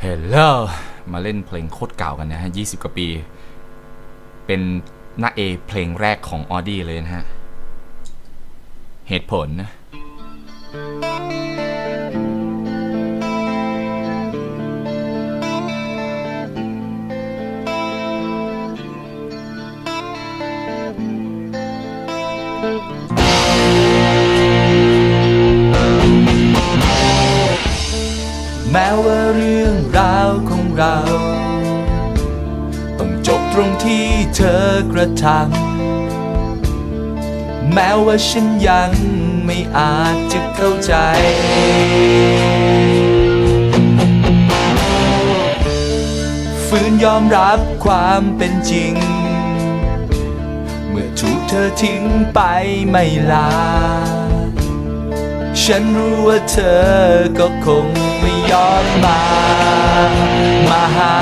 เฮลโลมาเล่นเพลงโคตรเก่ากันนะฮะ 20 กว่าปี เป็นหน้าเอเพลงแรกของออดี้เลยนะฮะ เหตุผลนะ รื่องราวของเรา ต้องจบตรงที่เธอกระทำแม้ว่าฉันยังไม่อาจจะเข้าใจฝืนยอมรับความเป็นจริง เมื่อถูกเธอทิ้งไปไม่ลา ฉันรู้ว่าเธอก็คงไม่ย้อนมา มาหา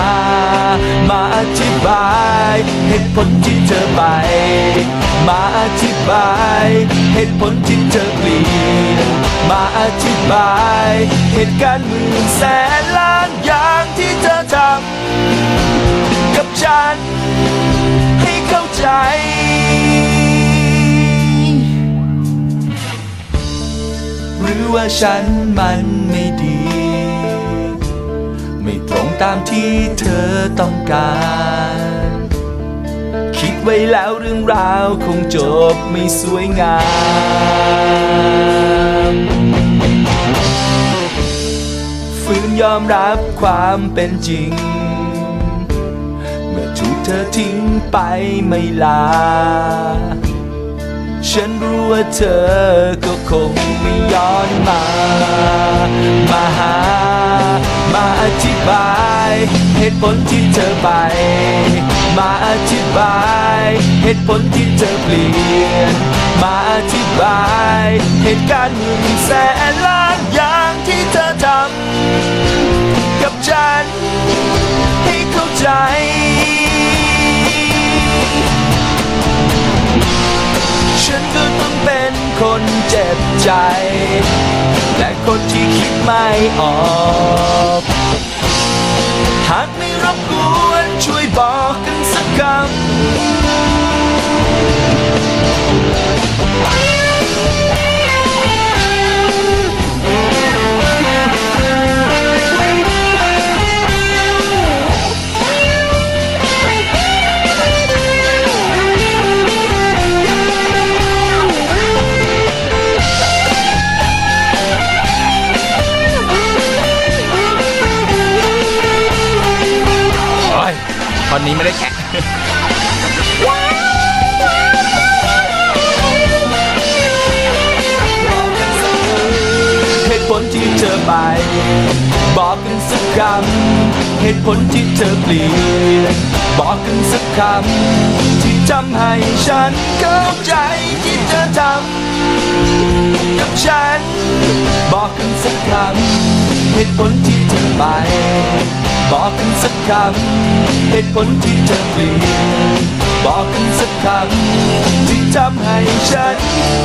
มาอธิบายเหตุผลที่เธอไป มาอธิบายเหตุผลที่เธอเปลี่ยน มาอธิบายเหตุการณ์หมื่นแสนล้านอย่างที่เธอทำกับฉันให้เข้าใจ ว่าฉันมันไม่ดี ไม่ตรงตามที่เธอต้องการ คิดไว้แล้วเรื่องราวคงจบไม่สวยงามฝืนยอมรับความเป็นจริง เมื่อถูกเธอทิ้งไปไม่ลา ฉันรู้ว่าเธอก็คง อธิบาย เหตุผลที่เธอไป มาอธิบาย เหตุผลที่เธอเปลี่ยน มาอธิบาย เหตุการณ์หมื่นแสนล้านอย่างที่เธอทำกับฉัน ให้เข้าใจฉันก็ต้องเป็นคนเจ็บใจ และคนที่คิดไม่ออก หากไม่รบกวนช่วยบอกกันสักคำ นี้ไม่ได้แกะเหตุผลที่เธอไป บอกกันสักคำเหตุผลที่เธอเปลี่ยนบอกกันสักคำที่ทำให้ฉันเข้าใจที่เธอทำกับฉัน บอกกันสักคำเหตุผลที่เธอไป บอกกันสักคำเหตุผลที่เธอเปลี่ยนบอกกันสักคำที่ทำให้ฉัน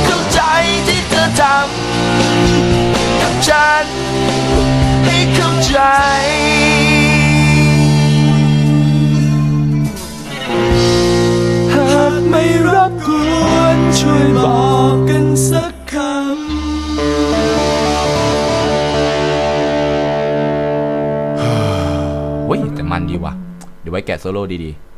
เข้าใจที่เธอทำกับฉันให้เข้าใจ ดีว่ะ เดี๋ยวไว้แกะโซโล่ดีๆ